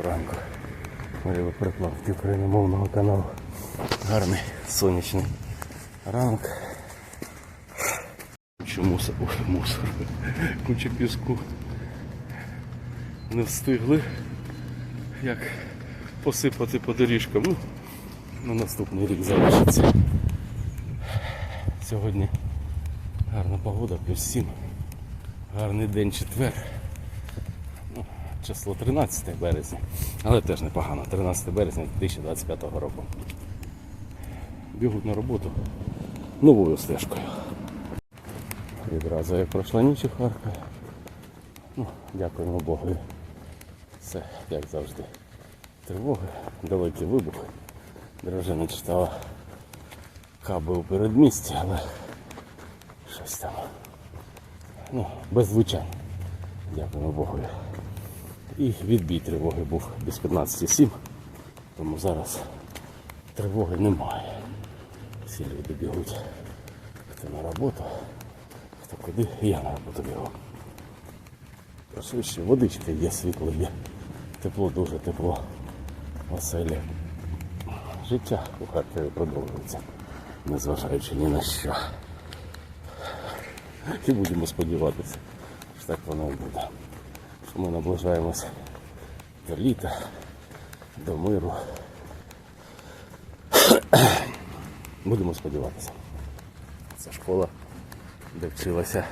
Ранку. Приплавки україномовного каналу. Гарний сонячний ранок. Куча мусор, ой, мусор. Куча піску. Не встигли як посипати по доріжкам. Ну, на наступний рік залишиться. Сьогодні гарна погода, плюс 7. Гарний день четвер. Число 13 березня. Але теж непогано. 13 березня 2025 року. Бігуть на роботу новою стежкою. Відразу як пройшла ніч у Харкові. Ну, дякуємо Богу. Все, як завжди. Тривоги, далекі вибухи. Дружина читала каби у передмісті, але щось там. Ну, без звучань. Дякуємо Богу. І відбій тривоги був без 15,7, тому зараз тривоги немає. Всі люди бігуть. Хто на роботу, хто куди, я на роботу бігу. Швидше, водичка є, світло є. Тепло, дуже тепло. Оселі. Життя у Харкові продовжується, незважаючи ні на що. І будемо сподіватися, що так воно і буде. Ми наближаємося до літа, до миру. Будемо сподіватися. Це школа, де вчилася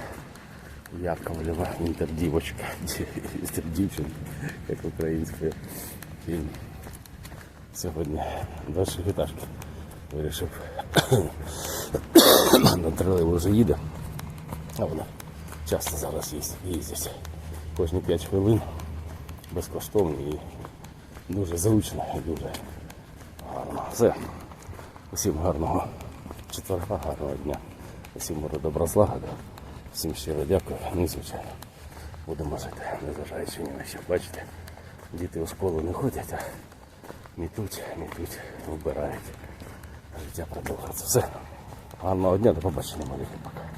Яковлева інтердівочка. Інтердівчинка, як українською фільм. Сьогодні до Шефіташки вирішив. На тролейбус вже їде. А вона часто зараз їздить, їздять. Кожні 5 хвилин безкоштовно і дуже зручно і дуже гарно. Все. Усім гарного четверга, гарного дня. Усім миру добра злагоди. Всім щиро дякую. Ну і звичайно. Будемо жити, незважаючи ні на що. Бачите, діти у школу не ходять, а мітуть, мітуть, вбирають. Життя продовжується. Все. Гарного дня, до побачення, малюки. Пока.